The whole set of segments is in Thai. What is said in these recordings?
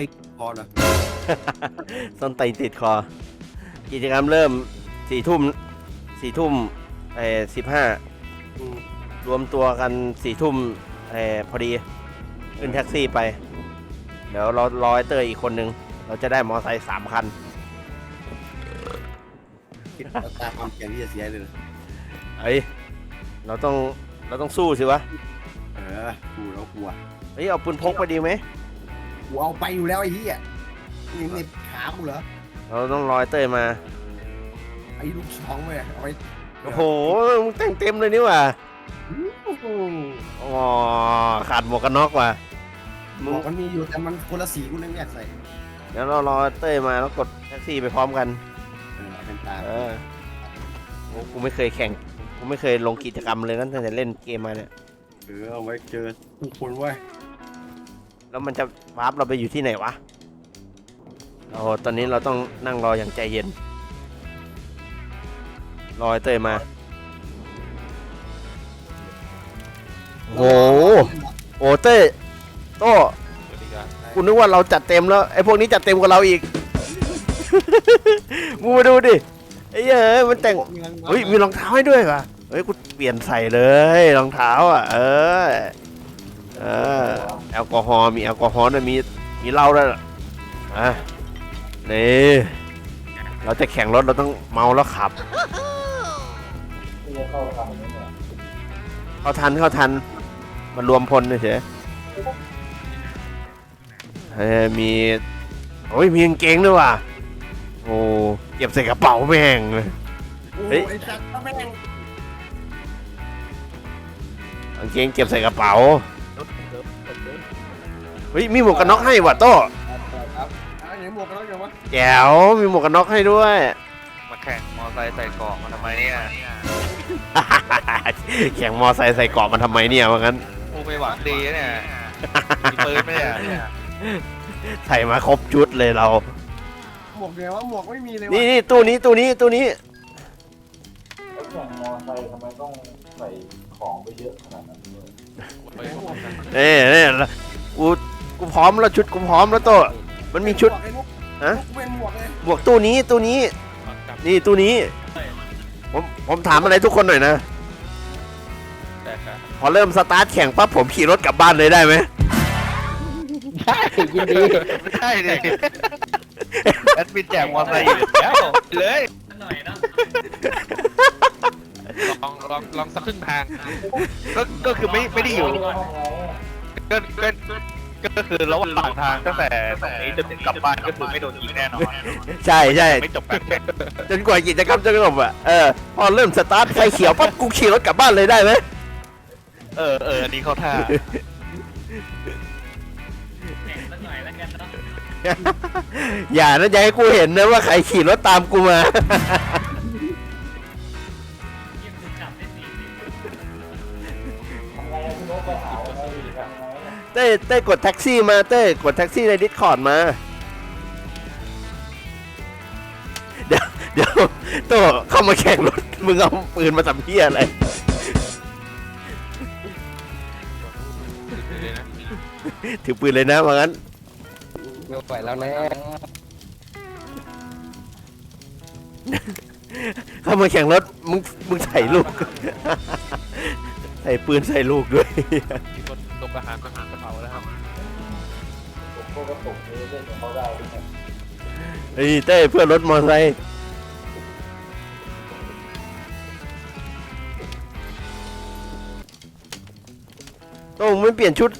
โอ้ยติดพอนะส้นตีนติดคอ กิจกรรมเริ่มสี่ทุ่มสี่ทุ่มเอ่สิบห้าอืมรวมตัวกันสี่ทุ่มเอ่อพอดี ขึ้นแท็กซี่ไป เดี๋ยวเรารอไอ้เตอร์อีกคนนึง เราจะได้มอไซค์สามคัน คิดว่าตาความเสี่ยงที่จะเสียเลยนะเอ้ย เราต้องเราต้องสู้สิวะ เออกูแล้วกลัวเฮ้ยเอาปืนพกไปดีไหม กูเอาไปอยู่แล้วไอ้เหี้ยนี่เหน็บขากูเหรอ เราต้องรอไอ้เตอร์มา ไอ้ลูกช้องไปเอาไปโอ้โห มึงแต่งเต็มเลยนี่หว่าโอ้โหอ๋อ ขาดหมวกกันน็อกว่ะหมมึงวกมันมีอยู่แต่มันคนละสีกูเลยไม่อยากใส่เดี๋ยวเรารอเต้ยมาแล้วกดแท็กซี่ไปพร้อมกัน เออเอาเป็นตาเออโอ้กูไม่เคยแข่ง กูไม่เคยลงกิจกรรมเลยตั้งแต่เล่นเกมมาเนี่ยเออเอาไว้เจอทุกคนเว้ย แล้วมันจะวาร์ปเราไปอยู่ที่ไหนวะโอ้โหตอนนี้เราต้องนั่งรออย่างใจเย็น รอไอ้เต้ยมาโอ้โหโอ้เต้ยโต้กูนึกว่าเราจัดเต็มแล้วไอ้พวกนี้จัดเต็มกว่าเราอีกมึงมาดูดิไอ้เหี้ยเอ้ยมันแต่งเฮ้ยมีรองเท้าให้ด้วยว่ะเฮ้ยกูเปลี่ยนใส่เลยรองเท้าอะ เออเออ แอลกอฮอล์มีแอลกอฮอล์ด้วยมีมีเหล้าด้วยอะนี่เราจะแข่งรถเราต้องเมาแล้วขับ เข้าทันเข้าทันมารวมพลเฉยเฮ้ยมีโอ้ยมีกางเกงด้วยว่ะโอ้เก็บใส่กระเป๋าแม่งเลยโอ้เฮ้ย ไอ้สัตว์แม่งกางเกงเก็บใส่กระเป๋า เฮ้ยมีหมวกกันน็อกให้ว่ะโต้ครับเอาอย่างหมวกกันแล้วยังวะแจ๋วมีหมวกกันน็อกให้ด้วย มาแข่งมอไซค์ใส่เกราะมาทำไมเนี่ยแข่งมอไซค์ใส่เกราะมันทำไมเนี่ยว่างั้น กูไม่หวังดีนะเนี่ยมีปืนไหมเนี่ยใส่มาครบชุดเลยเรา หมวกไงวะหมวกไม่มีเลยนี่วะนี่ตู้นี้ตู้นี้ตู้นี้แล้วแข่งมอไซค์ทำไมต้องใส่ของไปเยอะขนาดนั้นด้วย เน่เน่กูกูพร้อมแล้วชุดกูพร้อมแล้วโต้มันมีชุดหวกไอ้นุ๊กฮะนุ๊กเป็นหมวกเลยหมวกตู้นี้ตู้นี้ นี่ตู้นี้ ผมผมถามอะไรทุกคนหน่อยนะแต่ครับพอเริ่มสตาร์ทแข่งปั๊บผมขี่รถกลับบ้านเลยได้ไหมยินดีไม่ใช่ดิแอดมินแจกมอไซค์อยู่แล้วเลย ลองลองลองสักครึ่งทางก็ก็คือไม่ไม่ได้อยู่ก็ก็ก็คือระหว่างทางตั้งแต่ตรงนี้จนถึงกลับบ้านก็คือไม่โดนยิงแน่นอนใช่ใช่ไม่จบกันจนกว่ากิจกรรมจะจบอะเออพอเริ่มสตาร์ทไฟเขียวปั๊บกูขี่รถกลับบ้านเลยได้ไหมเออเอออันนี้เขาท่าอย่านะอย่าให้กูเห็นนะว่าใครขี่รถตามกูมา ต้เต้กดแท็กซี่มาเต้กดแท็กซี่ในดิสคอร์ดมา เดี๋ยวเดี๋ยวโต้เข้ามาแข่งรถ มึงเอาปืนมาทำเพียอะไรถือปืนเลยนะว่างั้น ไม่ไหวแล้วแน่เข้ามาแข่งรถ มึงมึงใส่ลูก ใส่ปืนใส่ลูกด้วย มีคนลงกระหางกระหางกระ เป๋าแล้วครับผมก็กระตุกนี้เล่นกับเขาได้ด้วยนะเฮ้ยเต้เพื่อนรถมอเตอร์ไซค์ต้องไม่เปลี่ยนชุด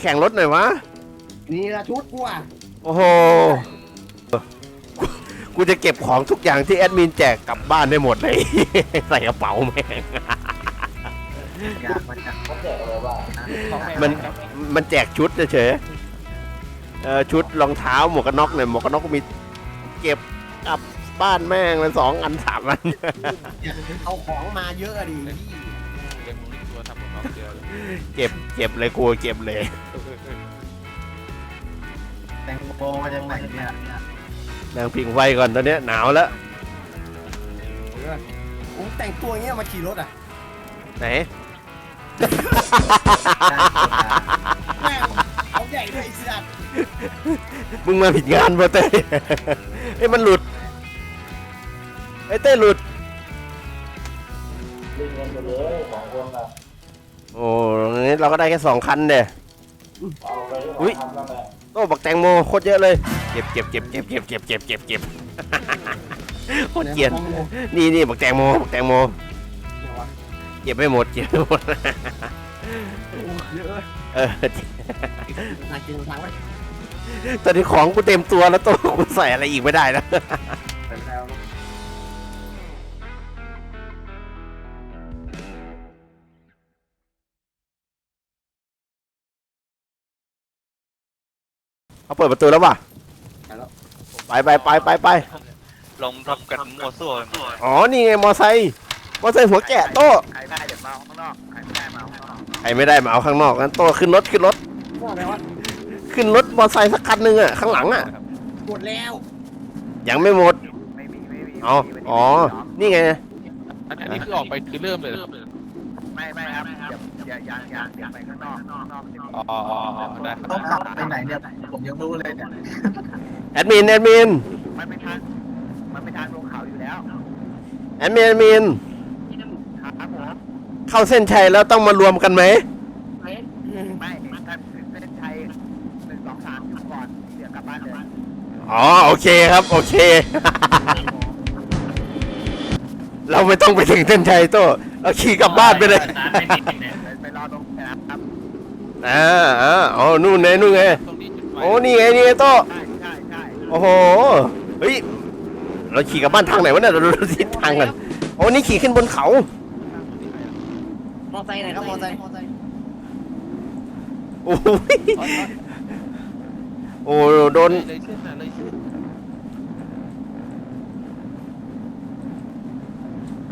แข่งรถหน่อยวะ นี่ละชุดกูอะโอ้โหกูกูจะเก็บของทุกอย่างที่แอดมินแจกกลับบ้านได้หมดเลย ใส่กระเป๋าแม่งเขาแจกอะไรบ้าง มัน มันแจกชุดเฉยๆเออ ชุดรองเท้าหมวกกันน็อกเนี่ยหมวกกันน็อกก็มีเก็บกลับบ้านแม่งเลยสองอันสามอันเอาของมาเยอะอะดิเรียกมึงนี่ตัวทำของเขาเดียวเลยเก็บเก็บเลยกูเก็บเลย แตงโมมาจากไหนเนี่ยนางพิงไฟก่อนตอนเนี้ยหนาวแล้วผมแต่งตัวอย่างเงี้ยมาขี่รถอะไหนแม่ง เอามึงมาผิดงานป่ะเต้เอ้ยมันหลุดไอ้เต้หลุดเล่นเงินไปเลยสองคนน่ะโอ้งี้เราก็ได้แค่สองคันเด้ เอาไปอุ๊ย ทำนั่นแหละโต้บักแตงโมโคตรเยอะเลย เก็บเก็บเก็บเก็บเก็บเก็บเก็บเก็บเก็บโคตรเกลียดนี่นี่บักแตงโมบักแตงโมเก็บไม่หมดเก็บไม่หมด เยอะ เออ ทางกินทางไว้ตอนนี้ของกูเต็มตัวแล้วโตัวกูใส่อะไรอีกไม่ได้นะ ไปแล้วเขาเปิดประตูแล้วว่ะไปไปไปไปไปลงทำกันมัวซั่วไปหมดอ๋อ นี่ไงมอไซค์ มอไซค์หัวแกะโต้ ใครได้เดี๋ยวมาข้างนอกใครไม่ได้มาข้างนอก ใครไม่ได้มาเอาข้างนอกกันโต้ขึ้นรถขึ้นรถ ว่าอะไรวะขึ้นรถมอไซค์สักคันหนึ่งอะข้างหลังอะ หมดแล้วยังไม่หมด ไม่มีไม่มีอ๋อ อ๋อ นี่ไง อันนี้คือออกไปคือเริ่มเลยเหรอไม่ไม่ครับอย่าอย่าอย่าอย่าไปข้างนอกข้างนอกอ๋ออ๋ออ๋อได้ครับต้องขับไปไหนเนี่ยผมยังรู้เลยเนี่ยแอดมิน แอดมิน มันเป็นทางมันเป็นทางลงเขาอยู่แล้ว แอดมิน แอดมินครับผม เข้าเส้นชัยแล้วต้องมารวมกันไหมไม่ถ้าถึงเส้นชัยหนึ่งสองสามอยู่ก่อนเดี๋ยวกลับบ้านเลยอ๋อโอเคครับ โอเค เราไม่ต้องไปถึงเส้นชัยโต้เราขี่กลับบ้านไปเลยไปรอตรงสนามครับอ่าอ่าอ๋อนู่นไงนู่นไงตรงนี้จุดไฟโอ้นี่ไงนี่ไงโต้ใช่ใช่ใช่โอ้โหเฮ้ยเราขี่กลับบ้านทางไหนวะเนี่ยเราดูทิศทางกันโอ้นี่ขี่ขึ้นบนเขามอ ไซค์ไหนครับมอไซค์โอ้ยโอ้โดนเลยเส้นน่ะเลยเส้น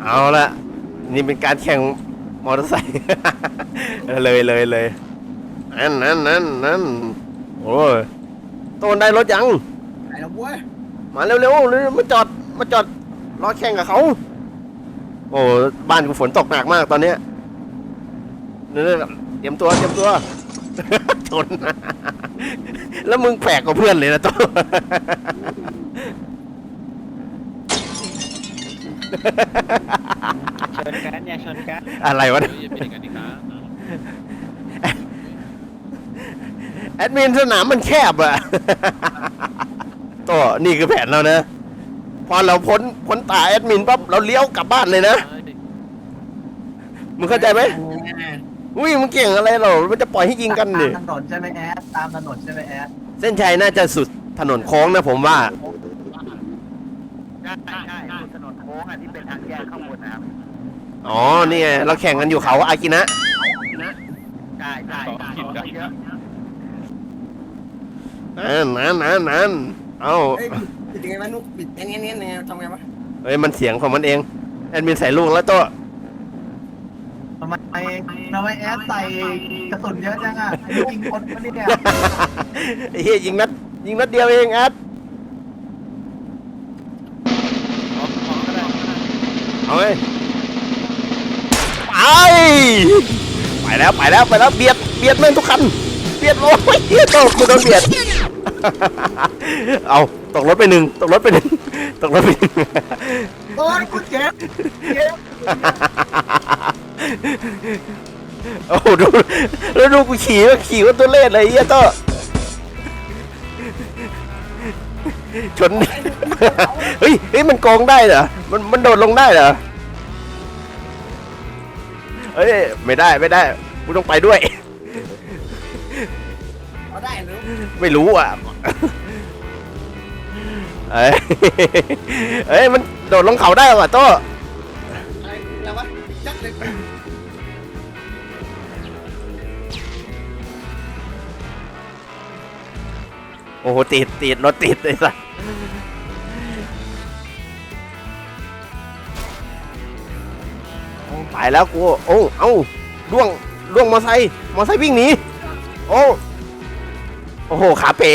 เอาละนี่เป็นการแข่งมอเตอร์ไซค์ เลยเลยเลยนั่นนั่นนั่นนั่นโอ้ยโตนได้รถยัง ไหนแล้วบ้วยมาเร็วเร็วเร็วมาจอดมาจอดรอแข่งกับเขา โอ้บ้านกูฝนตกหนักมากตอนเนี้ย นี่เตรียมตัวเตรียมตัวชนแล้วมึงแปลกกว่าเพื่อนเลยนะตัวชนกันอย่าชนกันอะไรวะเดี๋ยอย่าเป็นอย่างนั้ครับแอดมินสนามมันแคบอะตัวนี่คือแผนเรานะ พอเราพ้นพ้นตาแอดมินปั๊บเราเลี้ยวกลับบ้านเลยนะ มึงเข้าใจไหม อุ้ยมึงเก่งอะไรเรามันจะปล่อยให้ยิงกันตานี่มถนนใช่ไหมแอดตามถนนใช่ไหมแอดเส้นชัยน่าจะสุดถนนโค้งนะผมว่า ใช่ใช่คือถนนโค้งอะที่เป็นทางแยกข้างบนนะครับอ๋อนี่ไงเราแข่งกันอยู่เขาอากินะ ใช่ใช่ใช่เยอะนั่นนั่นนั่นนั่นเอ้าเอ้ยปิดยังไงวะนุ๊กปิดเงี้ยเงี้ยเงี้ยทำไงวะเฮ้ยมันเสียงของมันเอง แอดมินใส่ลูกแล้วตัวทำไม ทำไมแอดใส่กระสุนเยอะจังอะยิงคนมาเนี่ยไอ้เฮียยิงนัดยิงนัดเดียวเองแอดเอาเอาก็ได้เอาไงไปไปแล้วไปแล้วไปแล้วเบียดเบียดแม่งทุกคันเบียดโอ้ยเฮียโตกกูโดนเบียดเอาตกรถไปหนึ่งตกรถไปหนึ่งตกรถไปหนึ่งโอ้ยกูเจ็บเจ็บ โอ้โหดูแล้วดูกูขี่ก็ขี่ว่าตัวเล่นเลยไอ้เฮียโตชน เฮ้ยเฮ้ยมันโกงได้เหรอ มันมันโดดลงได้เหรอเฮ้ยไม่ได้ไม่ได้กูต้องไปด้วย เอาได้หรือไม่รู้อะ เอ้ยเอ้ยมันโดดลงเขาได้ว่ะโต้อะไรแล้ววะจัดเลย โอ้โหติดติดรถติดเลยสัสโอ้ไปแล้วกูโอ้เอ้าล่วงล่วงมอไซค์มอไซค์วิ่งหนีโอ้โอ้โหขาเป๋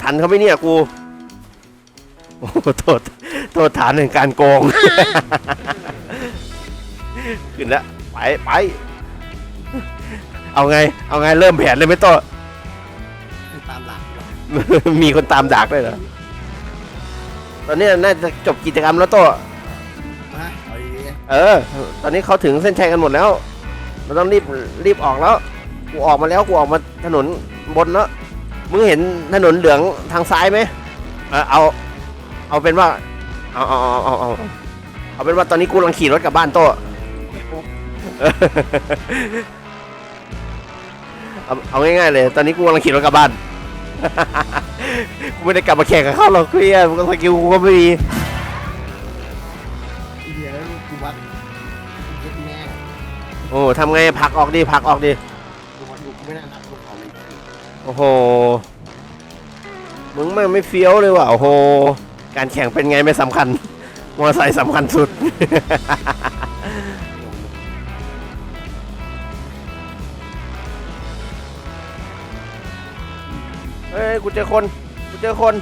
ทันเขาไหมเนี่ยกูโอ้โหโทษโทษฐานแห่งการโกง ขึ้นแล้ว ไปไป เอาไง เอาไงเริ่มแผนเลยไหมโต้มีคนตามดักด้วยเหรอ ตอนนี้น่าจะจบกิจกรรมแล้วโตะฮะเอาดีเออ ตอนนี้เขาถึงเส้นชัยกันหมดแล้ว เราต้องรีบรีบออกแล้ว กูออกมาแล้วกูออกมาถนนบนแล้วมึงเห็นถนนเหลืองทางซ้ายไหมเออเอา เอาเป็นว่าเอาเอาเอาเอาเอาเอาเป็นว่าตอนนี้กูกำลังขี่รถกลับบ้านโตะเออ เอาเอาง่ายๆเลย ตอนนี้กูกำลังขี่รถกลับบ้าน กูไม่ได้กลับมาแข่งกับเขาหรอกเพื่อนมึงก็สกิลกูก็ไม่มีเดี๋ยวกูวัดเย็ดแม่โอ้ทำไงผลักออกดิผลักออกดิกูวัดกูไม่น่ารักกูขอเลยโอ้โหมึงไม่งไม่เฟี้ยวเลยว่ะโอ้โหการแข่งเป็นไงไม่สำคัญมอเตอร์ไซค์สำคัญสุด กูเจอคนกูเจอคน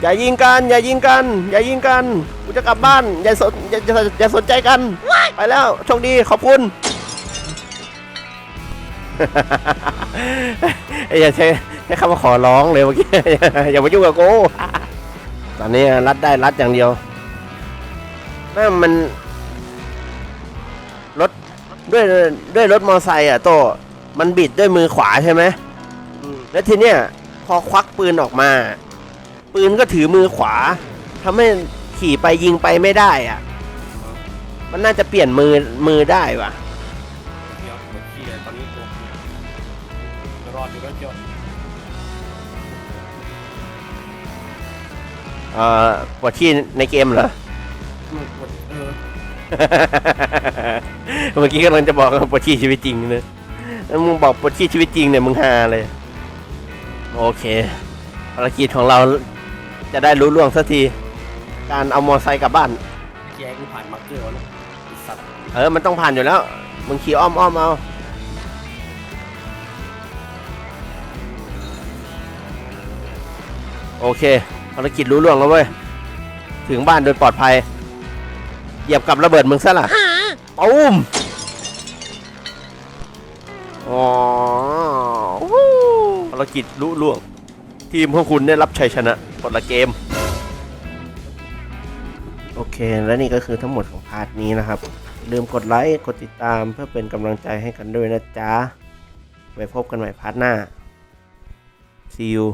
อย่ายิงกัน อย่ายิงกัน อย่ายิงกันกูจะกลับบ้านอย่าสนอย่าอย่าอย่าสนใจกัน ไปแล้วโชคดีขอบคุณเอ้ยอย่าใช้ใช้คำว่าขอร้องเลยเมื่อกี้ อย่ามายุ่งกับกู ตอนนี้รัดได้รัดอย่างเดียวนั่มันรถด้วยด้วยรถมอไซค์อะโตมันบิดด้วยมือขวาใช่ไหมแล้วทีเนี้ยพอควักปืนออกมา ปืนก็ถือมือขวาทำให้ขี่ไปยิงไปไม่ได้อะ มันน่าจะเปลี่ยนมือมือได้ว่ะ เอ่อปวดที่ในเกมเหรอเออเมื่อกี้กำลังจะบอกว่าปวดที่ชีวิตจริงนะแล้วมึงบอกปวดที่ชีวิตจริงเนี่ยมึงฮาเลย โอเคภารกิจของเราจะได้รู้ล่วงสักที การเอามอไซค์กลับบ้านแกกูผ่านมาร์คเกอร์แล้วไอ้สัตว์เออ มันต้องผ่านอยู่แล้ว มึงขี่อ้อมอ้อมเอา โอเค ภารกิจรู้ล่วงแล้วเว้ย ถึงบ้านโดยปลอดภัย เหยียบกับระเบิดมึงซะล่ะปุ้มอ๋อวู้ภารกิจรู้ล่วง ทีมของคุณได้รับชัยชนะคนละเกม โอเค และนี่ก็คือทั้งหมดของพาร์ทนี้นะครับ ลืมกดไลค์ กดติดตามเพื่อเป็นกำลังใจให้กันด้วยนะจ๊ะ ไว้พบกันใหม่พาร์ทหน้า see you